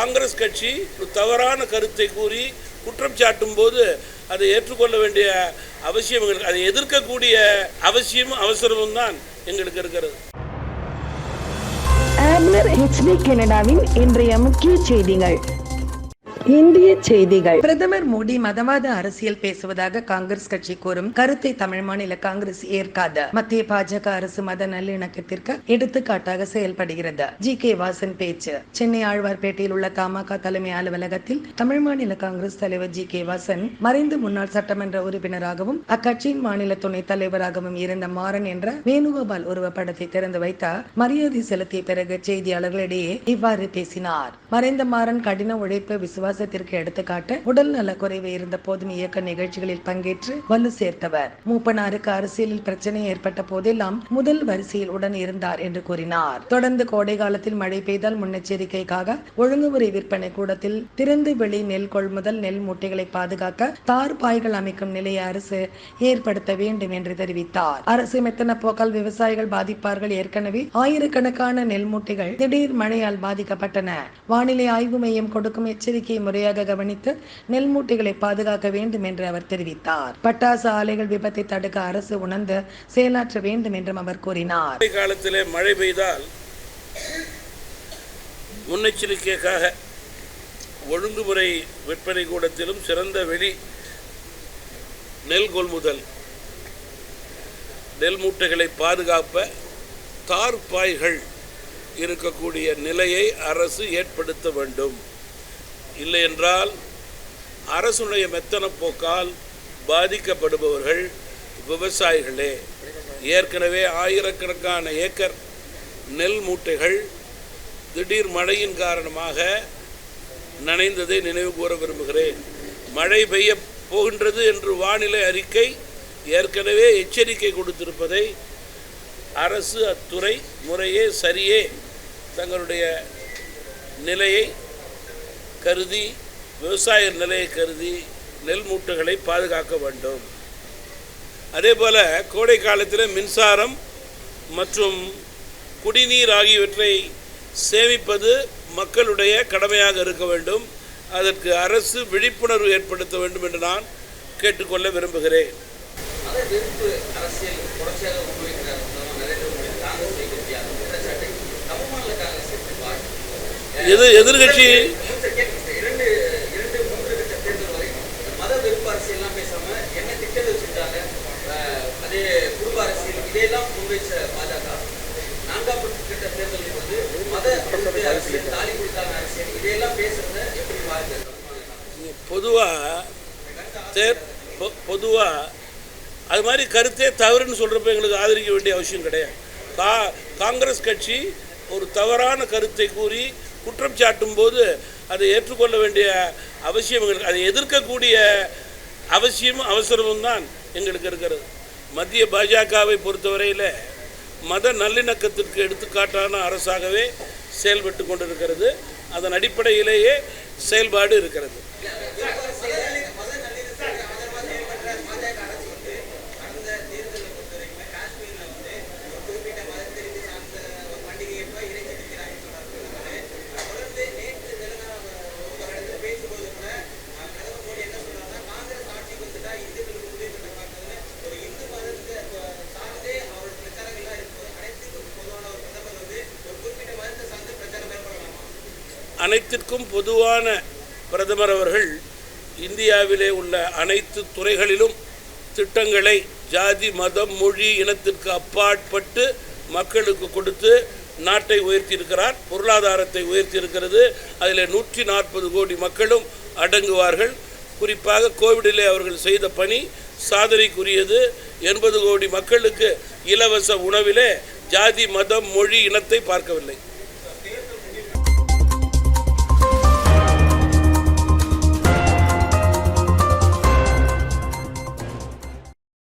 காங்கிரஸ் கட்சி ஒரு தவறான கருத்தை கூறி குற்றம் சாட்டும் போது அதை ஏற்றுக்கொள்ள வேண்டிய அவசியம் எங்களுக்கு அதை எதிர்க்கக்கூடிய அவசியமும் அவசரமும் தான் எங்களுக்கு இருக்கிறது. ஹெச்டி கனடாவின் இன்றைய முக்கிய செய்திகள். இந்திய செய்திகள். பிரதமர் மோடி மதவாத அரசியல் பேசுவதாக காங்கிரஸ் கட்சி கூறும் கருத்தை தமிழ் மாநில காங்கிரஸ் ஏற்காத. மத்திய பாஜக அரசு மத நல்லிணக்கத்திற்கு எடுத்துக்காட்டாக செயல்படுகிறது. ஜி. கே. வாசன் பேச்சு. சென்னை ஆழ்வார்பேட்டையில் உள்ள தமாக தலைமை அலுவலகத்தில் தமிழ் மாநில காங்கிரஸ் தலைவர் ஜி. கே. வாசன் மறைந்த முன்னாள் சட்டமன்ற உறுப்பினராகவும் அக்கட்சியின் மாநில துணைத் தலைவராகவும் இருந்த மாறன் என்ற வேணுகோபால் உருவப்படத்தை திறந்து வைத்தார். மரியாதை செலுத்திய பிறகு செய்தியாளர்களிடையே இவ்வாறு பேசினார். மறைந்த மாறன் கடின உழைப்பு விசுவாச விசுவாசத்திற்கு எடுத்துக்காட்டு உடல் நல குறைவு இருந்த போதும் இயக்க நிகழ்ச்சிகளில் பங்கேற்று வலு சேர்த்தவர். மூப்பனாருக்கு அரசியலில் பிரச்சனை ஏற்பட்ட போதெல்லாம் முதல் வரிசையில் உடன் இருந்தார் என்று கூறினார். தொடர்ந்து கோடை காலத்தில் மழை பெய்தால் முன்னெச்சரிக்கைக்காக ஒழுங்குமுறை விற்பனை கூடத்தில் திறந்து வெளி நெல் கொள்முதல் நெல் மூட்டைகளை பாதுகாக்க தார் பாய்கள் அமைக்கும் நிலையை அரசு ஏற்படுத்த வேண்டும் என்று தெரிவித்தார். அரசு மெத்தன போக்கால் விவசாயிகள் பாதிப்பார்கள். ஏற்கனவே ஆயிரக்கணக்கான நெல் மூட்டைகள் திடீர் மழையால் பாதிக்கப்பட்டன. வானிலை ஆய்வு மையம் கொடுக்கும் எச்சரிக்கை முறையாக கவனித்து நெல் மூட்டைகளை பாதுகாக்க வேண்டும் என்று அவர் தெரிவித்தார். பட்டாசு ஆலைகள் விபத்தை தடுக்க அரசு உணர்ந்து செயலாற்ற வேண்டும் என்றும் அவர் கூறினார். காலத்திலே மழை பெய்தால் முன்னெச்சரிக்கைக்காக ஒழுங்குமுறை விற்பனை கூடத்திலும் சிறந்த வெளி நெல் கொள்முதல் நெல் மூட்டைகளை பாதுகாப்ப தார்பாய்கள் இருக்கக்கூடிய நிலையை அரசு ஏற்படுத்த வேண்டும். இல்லை என்றால் அரசுடைய மெத்தன போக்கால் பாதிக்கப்படுபவர்கள் விவசாயிகளே. ஏற்கனவே ஆயிரக்கணக்கான ஏக்கர் நெல் மூட்டைகள் திடீர் மழையின் காரணமாக நனைந்ததை நினைவு கூற விரும்புகிறேன். மழை பெய்ய போகின்றது என்று வானிலை அறிக்கை ஏற்கனவே எச்சரிக்கை கொடுத்திருப்பதை அரசு அத்துறை முறையே சரியே தங்களுடைய நிலையை கருதி விவசாய நிலையை கருதி நெல் மூட்டைகளை பாதுகாக்க வேண்டும். அதே போல் கோடை காலத்தில் மின்சாரம் மற்றும் குடிநீர் ஆகியவற்றை சேமிப்பது மக்களுடைய கடமையாக இருக்க வேண்டும். அதற்கு அரசு விழிப்புணர்வு ஏற்படுத்த வேண்டும் என்று நான் கேட்டுக்கொள்ள விரும்புகிறேன். அதை வெறுப்பு அரசியல் தொடர்ச்சியாக முன்வைக்கிறார் பிரதமர் நரேந்திர மோடி காங்கிரஸ் வைத்திருக்கிறார் குற்றச்சாட்டை தமிழ் மாநில காங்கிரஸ் எப்படி பார்க்கிறது? எது எதிர்கட்சி மூன்று கேட்க- இரண்டு இரண்டு மூன்று கட்ட தேர்தல் வரை மத எல்லாம் பேசாம என்ன திட்டத்தை வச்சிருக்காங்க? அதே குடும்ப அரசியல் இதையெல்லாம் முன்வைச்ச பாஜக. நான்காம் கட்ட தேர்தல் போது மத விருத்த அரசியல் தாலி கொடுத்தாங்க அரசியல் இதையெல்லாம் பேசுறத எப்படி பாருங்க பொதுவாக பொதுவாக அது மாதிரி கருத்தே தவறுன்னு சொல்கிறப்ப எங்களுக்கு ஆதரிக்க வேண்டிய அவசியம் கிடையாது. கா காங்கிரஸ் கட்சி ஒரு தவறான கருத்தை கூறி குற்றம் சாட்டும் போது அதை ஏற்றுக்கொள்ள வேண்டிய அவசியம் எங்களுக்கு அதை எதிர்க்கக்கூடிய அவசியமும் அவசரமும் தான் எங்களுக்கு இருக்கிறது. மத்திய பாஜகவை பொறுத்தவரையில் மத நல்லிணக்கத்திற்கு எடுத்துக்காட்டான அரசாகவே செயல்பட்டு கொண்டிருக்கிறது. அதன் அடிப்படையிலேயே செயல்பாடு இருக்கிறது. அனைத்திற்கும் பொதுவான பிரதமர் அவர்கள் இந்தியாவிலே உள்ள அனைத்து துறைகளிலும் திட்டங்களை ஜாதி மதம் மொழி இனத்திற்கு அப்பாற்பட்டு மக்களுக்கு கொடுத்து நாட்டை உயர்த்தியிருக்கிறார் பொருளாதாரத்தை உயர்த்தியிருக்கிறது. அதில் நூற்றி நாற்பது கோடி மக்களும் அடங்குவார்கள். குறிப்பாக கோவிடிலே அவர்கள் செய்த பணி சாதனைக்குரியது. எண்பது கோடி மக்களுக்கு இலவச உணவிலே ஜாதி மதம் மொழி இனத்தை பார்க்கவில்லை.